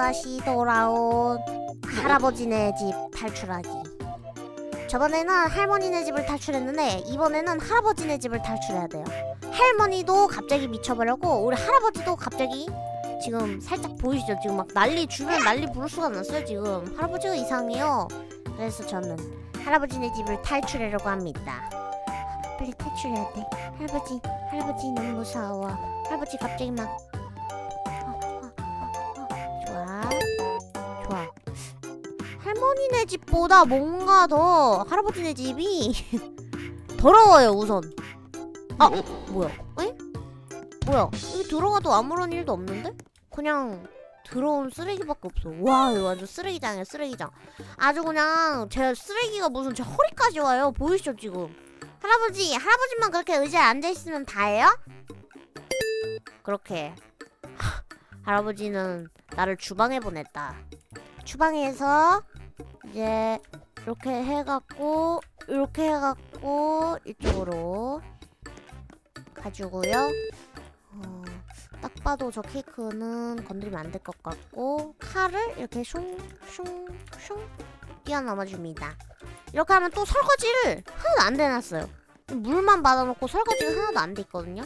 또다시 돌아온 할아버지네 집 탈출하기. 저번에는 할머니네 집을 탈출했는데 이번에는 할아버지네 집을 탈출해야 돼요. 할머니도 갑자기 미쳐버렸고 우리 할아버지도 갑자기 지금 살짝 보이시죠? 지금 막 난리 주변 난리 부를 수가 났어요 지금. 할아버지가 이상해요. 그래서 저는 할아버지네 집을 탈출하려고 합니다. 빨리 탈출해야 돼. 할아버지, 할아버지 너무 무서워. 할아버지 갑자기 막 할머니네 집보다 뭔가 더 할아버지네 집이 더러워요, 우선. 아, 뭐야? 에? 뭐야? 여기 들어가도 아무런 일도 없는데? 그냥 더러운 쓰레기밖에 없어. 와, 이거 완전 쓰레기장이야, 쓰레기장. 아주 그냥 제 쓰레기가 무슨 제 허리까지 와요. 보이시죠, 지금? 할아버지, 할아버지만 그렇게 의자에 앉아있으면 다예요? 그렇게 할아버지는 나를 주방에 보냈다. 주방에서 이제 이렇게 해갖고 이렇게 해갖고 이쪽으로 가지고요. 어, 딱 봐도 저 케이크는 건드리면 안 될 것 같고 칼을 이렇게 슝슝슝 뛰어넘어 줍니다. 이렇게 하면 또 설거지를 하나도 안 대놨어요. 물만 받아놓고 설거지가 하나도 안 돼 있거든요.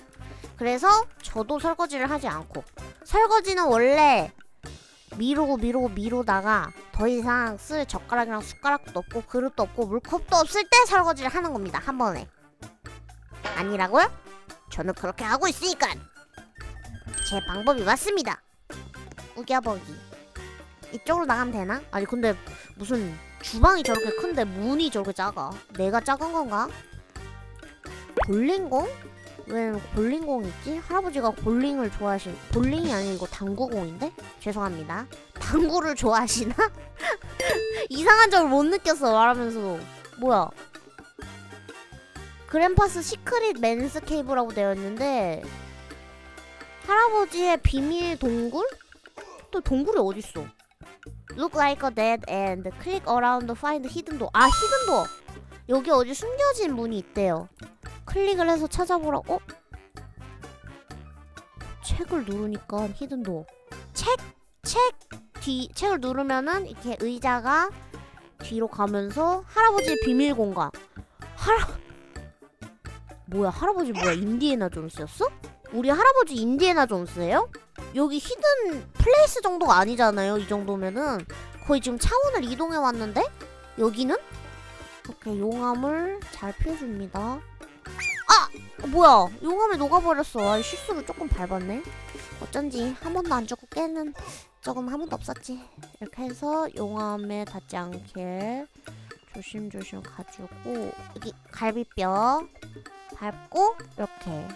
그래서 저도 설거지를 하지 않고 설거지는 원래 미루고 미루고 미루다가 더 이상 쓸 젓가락이랑 숟가락도 없고 그릇도 없고 물컵도 없을 때 설거지를 하는 겁니다. 한 번에. 아니라고요? 저는 그렇게 하고 있으니까 제 방법이 맞습니다. 우겨보기. 이쪽으로 나가면 되나? 아니 근데 무슨 주방이 저렇게 큰데 문이 저렇게 작아. 내가 작은 건가? 볼링공? 왜 볼링공 있지? 할아버지가 볼링을 좋아하실 볼링이 아니고 당구공인데? 죄송합니다. 당구를 좋아하시나? 이상한 점을 못 느꼈어 말하면서 뭐야? 그랜파스 시크릿 맨스 케이브라고 되어 있는데 할아버지의 비밀 동굴? 또 동굴이 어딨어? Look like a dead end. Click around to find hidden door. 아 hidden. 여기 어디 숨겨진 문이 있대요. 클릭을 해서 찾아보라고. 어? 책을 누르니까 히든도 책, 책 뒤 책을 누르면은 이렇게 의자가 뒤로 가면서 할아버지의 비밀 공간. 할아 뭐야 할아버지 뭐야 인디애나 존스였어? 우리 할아버지 인디애나 존스예요? 여기 히든 플레이스 정도가 아니잖아요. 이 정도면은 거의 지금 차원을 이동해 왔는데 여기는 이렇게 용암을 잘 피해줍니다. 어, 뭐야 용암에 녹아버렸어 아, 실수로 조금 밟았네 어쩐지 한 번도 안 죽고 깨는 조금 한 번도 없었지 이렇게 해서 용암에 닿지 않게 조심조심 가지고 여기 갈비뼈 밟고 이렇게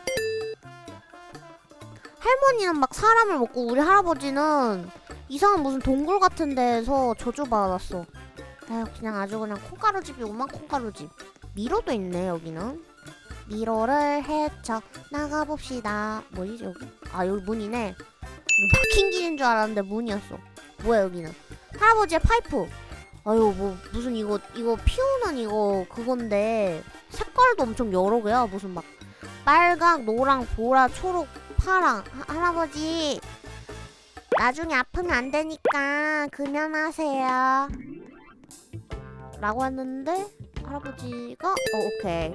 할머니는 막 사람을 먹고 우리 할아버지는 이상한 무슨 동굴 같은 데서 저주받았어 아유 그냥 아주 그냥 콩가루집이 오만 콩가루집 미로도 있네 여기는 미로를 헤쳐 나가봅시다. 뭐지 여기? 아 여기 문이네. 막힌 길인 줄 알았는데 문이었어. 뭐야 여기는? 할아버지의 파이프. 아유 뭐 무슨 이거 이거 피우는 이거 그건데 색깔도 엄청 여러 개야. 무슨 막 빨강, 노랑, 보라, 초록, 파랑. 하, 할아버지 나중에 아프면 안 되니까 금연하세요. 라고 했는데 할아버지가 어 오케이.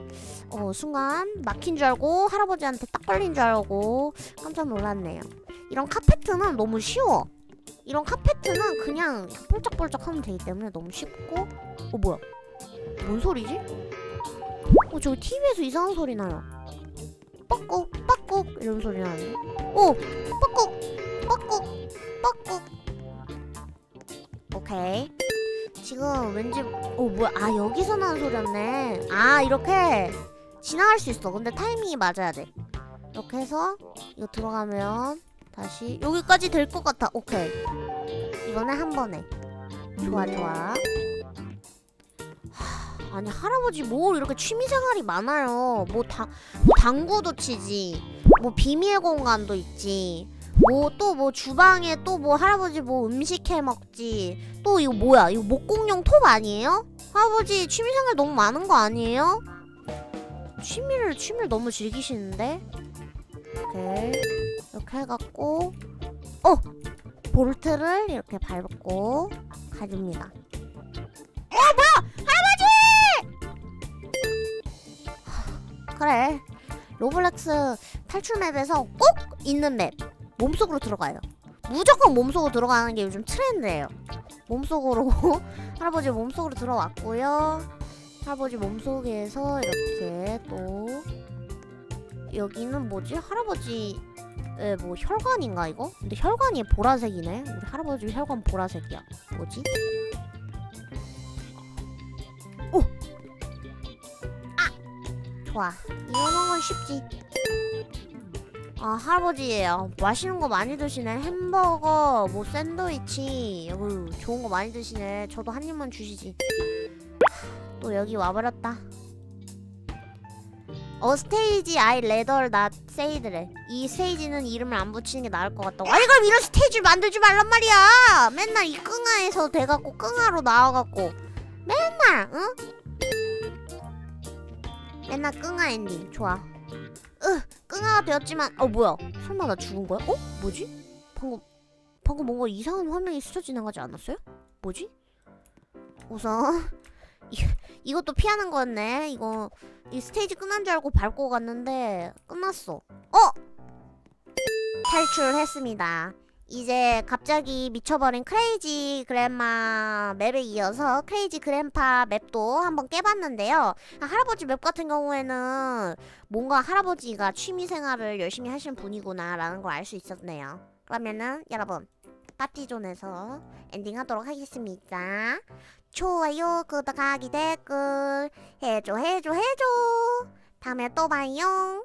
어 순간 막힌 줄 알고 할아버지한테 딱 걸린 줄 알고 깜짝 놀랐네요. 이런 카페트는 너무 쉬워. 이런 카페트는 그냥 볼짝볼짝 하면 되기 때문에 너무 쉽고 어 뭐야? 뭔 소리지? 어 저기 TV에서 이상한 소리 나요. 뻑꾹 뻑꾹 이런 소리 나는데? 오 뻑꾹 뻑꾹 뻑꾹. 오케이 지금 왠지 어 뭐야? 아 여기서 나는 소리였네. 아 이렇게 지나갈 수 있어. 근데 타이밍이 맞아야 돼. 이렇게 해서 이거 들어가면 다시 여기까지 될 것 같아. 오케이. 이번에 한 번에. 좋아 좋아. 하, 아니 할아버지 뭘 이렇게 취미생활이 많아요. 뭐, 다, 뭐 당구도 치지. 뭐 비밀 공간도 있지 뭐 또 뭐 주방에 또 뭐 할아버지 뭐 음식 해 먹지 또 이거 뭐야 이거 목공용 톱 아니에요? 할아버지 취미생활 너무 많은 거 아니에요? 취미를 취미를 너무 즐기시는데 오케이 이렇게 해갖고 어 볼트를 이렇게 밟고 가줍니다. 어 뭐야 할아버지! 하, 그래 로블렉스 탈출 맵에서 꼭 있는 맵 몸속으로 들어가요. 무조건 몸속으로 들어가는 게 요즘 트렌드예요. 몸속으로 할아버지 몸속으로 들어왔고요. 할아버지 몸속에서 이렇게 또 여기는 뭐지? 할아버지 에, 뭐 혈관인가 이거? 근데 혈관이 보라색이네. 우리 할아버지 혈관 보라색이야. 뭐지? 오! 아! 좋아. 이거는 건 쉽지. 아 할아버지예요. 맛있는 거 많이 드시네. 햄버거, 뭐 샌드위치, 어휴, 좋은 거 많이 드시네. 저도 한 입만 주시지. 하, 또 여기 와버렸다. 어 스테이지 아이 레더 낫 세이드래. 이 스테이지는 이름을 안 붙이는 게 나을 것 같다고. 아니 그럼 이런 스테이지를 만들지 말란 말이야. 맨날 이 끙아에서 돼갖고 끙아로 나와갖고 맨날 응? 맨날 끙아 엔딩 좋아. 으 끙아가 되었지만 어 뭐야? 설마 나 죽은 거야? 어 뭐지? 방금 방금 뭔가 이상한 화면이 스쳐 지나가지 않았어요? 뭐지? 우선 이, 이것도 피하는 거였네. 이거 이 스테이지 끝난 줄 알고 밟고 갔는데 끝났어. 어! 탈출했습니다. 이제 갑자기 미쳐버린 크레이지 그랜마 맵에 이어서 크레이지 그랜파 맵도 한번 깨봤는데요. 아, 할아버지 맵 같은 경우에는 뭔가 할아버지가 취미 생활을 열심히 하시는 분이구나라는 걸 알 수 있었네요. 그러면은 여러분 파티존에서 엔딩하도록 하겠습니다. 좋아요, 구독하기, 댓글 해줘, 해줘, 해줘. 다음에 또 봐요.